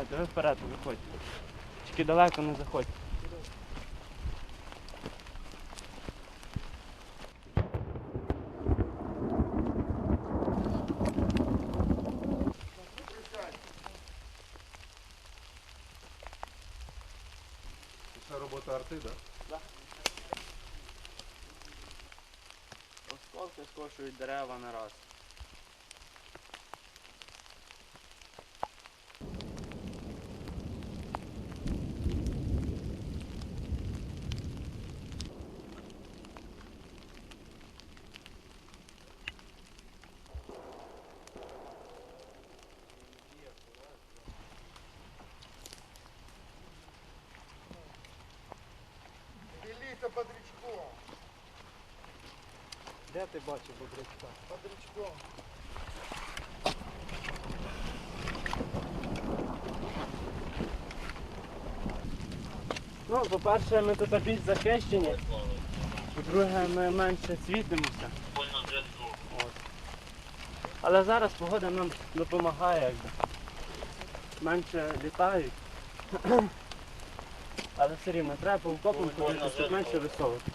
допомагайте, ви вперед виходьте. Тільки далеко не заходьте. Це робота арти, так? Осколки скошують дерева на раз. Діліться подрічком. Де ти бачив бодрячка? Подрічком. Ну, по-перше, ми тут більш захищені. По-друге, ми менше світимося. От. Але зараз погода нам допомагає, якби. Менше літають. Але все рівно треба по окопам ходити, щоб менше висовувати.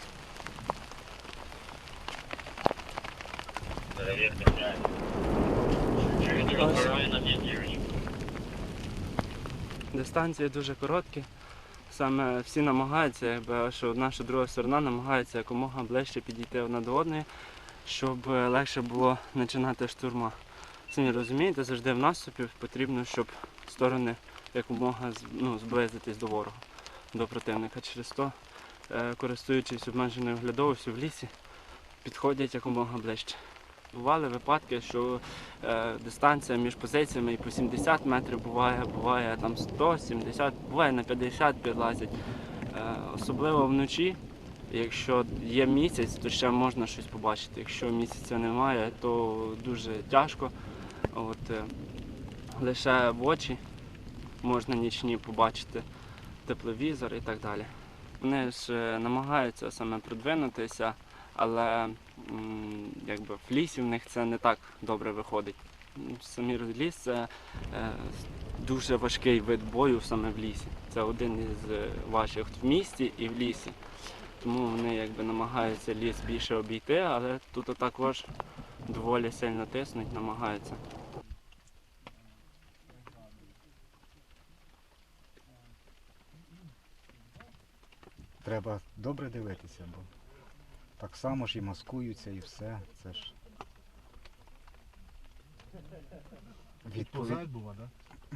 Дистанції дуже короткі. Саме всі намагаються, якби, що наша друга сторона намагається якомога ближче підійти одна до одної, щоб е, легше було починати штурма. Самі розумієте, завжди в наступі потрібно, щоб сторони якомога ну, зблизитись до ворога, до противника. Через то, е, користуючись обмеженою оглядовістю в лісі, підходять якомога ближче. Бували випадки, що е, дистанція між позиціями і по 70 метрів буває, буває там 100, 70, буває на 50 підлазять. Е, особливо вночі, якщо є місяць, то ще можна щось побачити. Якщо місяця немає, то дуже тяжко. От, лише в очі можна нічні побачити тепловізор і так далі. Вони ж е, намагаються саме продвинутися, але якби в лісі в них це не так добре виходить. Самі ліс це е, дуже важкий вид бою саме в лісі. Це один із е, важчих в місті і в лісі. Тому вони якби намагаються ліс більше обійти, але тут також доволі сильно тиснуть, намагаються. Треба добре дивитися, бо так само ж і маскуються, і все. Це ж. Відповідь... Підповзають, бува, так?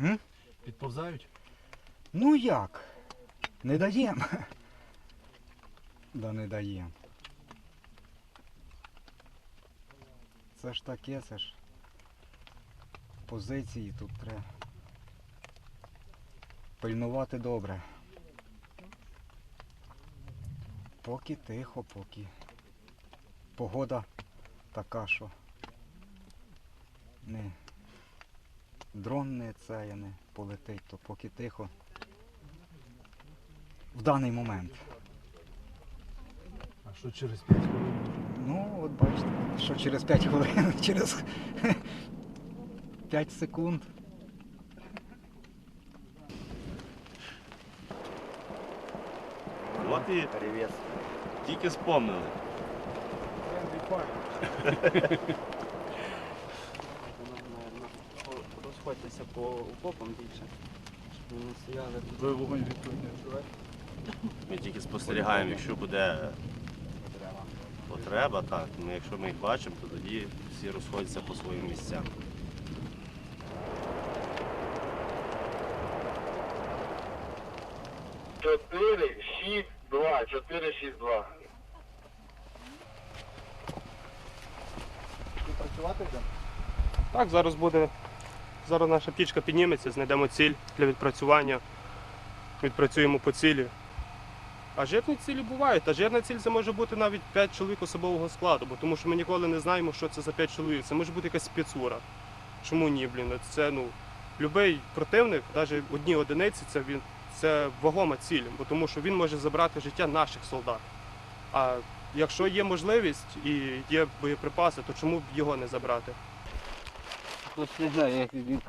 М? Підповзають? Ну як? Не даємо. Да не даємо. Це ж таке, це ж позиції тут треба пильнувати добре. Поки тихо, поки погода така, що не дрон не це не полетить, то поки тихо. В даний момент. А що через 5 хвилин? Ну, от бачите, що через 5 хвилин, через 5 секунд. От і Привіт. тільки спомнили. Розходьтеся по окопам більше, щоб вони стояли. Ви вогонь відповідь не Ми тільки спостерігаємо, якщо буде потреба, так. Ми, якщо ми їх бачимо, то тоді всі розходяться по своїм місцям. Чотири, шість, два, чотири, шість, два. Працювати йдемо? Так, зараз буде. Зараз наша птічка підніметься, знайдемо ціль для відпрацювання. Відпрацюємо по цілі. А жирні цілі бувають. А жирна ціль це може бути навіть 5 чоловік особового складу, бо тому що ми ніколи не знаємо, що це за 5 чоловік. Це може бути якась спецура. Чому ні, блін? Це ну, будь-який противник, навіть одні одиниці, це він це вагома ціль, бо тому що він може забрати життя наших солдат. А якщо є можливість і є боєприпаси, то чому б його не забрати? Тут не знаю, як він.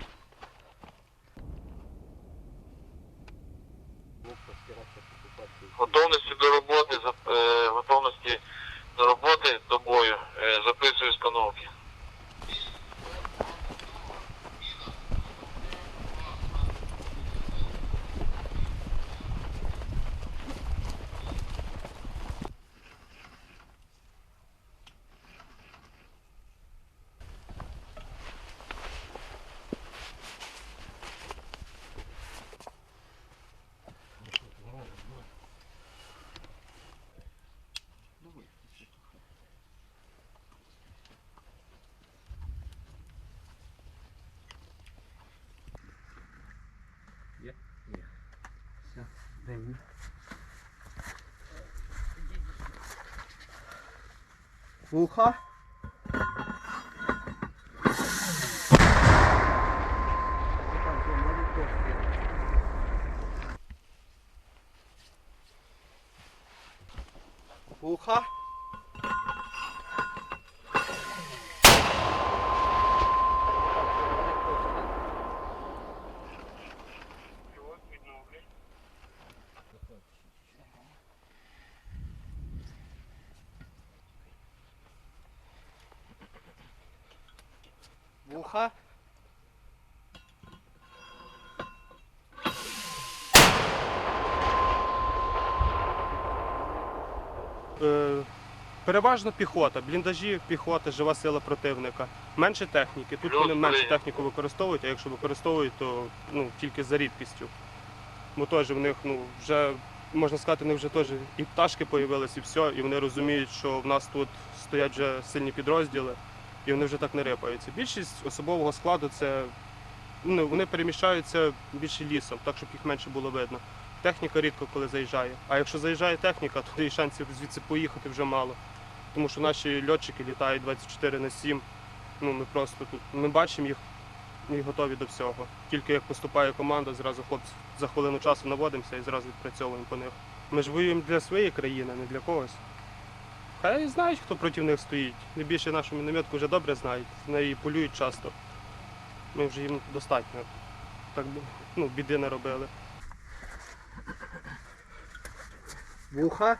Вуха. Вуха. Вуха. Е, Переважно піхота, бліндажі, піхота, жива сила противника. Менше техніки. Тут вони менше техніку використовують, а якщо використовують, то ну, тільки за рідкістю. Бо теж в них ну, вже, можна сказати, в них вже теж і пташки появились, і все, і вони розуміють, що в нас тут стоять вже сильні підрозділи, і вони вже так не рипаються. Більшість особового складу це ну, вони переміщаються більше лісом, так щоб їх менше було видно. Техніка рідко коли заїжджає. А якщо заїжджає техніка, то і шансів звідси поїхати вже мало. Тому що наші льотчики літають 24 на 7. Ну, ми просто тут ми бачимо їх і готові до всього. Тільки як поступає команда, зразу хлопці за хвилину часу наводимося і зразу відпрацьовуємо по них. Ми ж воюємо для своєї країни, не для когось. Хай знають, хто проти них стоїть. Найбільше нашу мінометку вже добре знають, з неї полюють часто. Ми вже їм достатньо. Так ну, біди не робили. Вуха.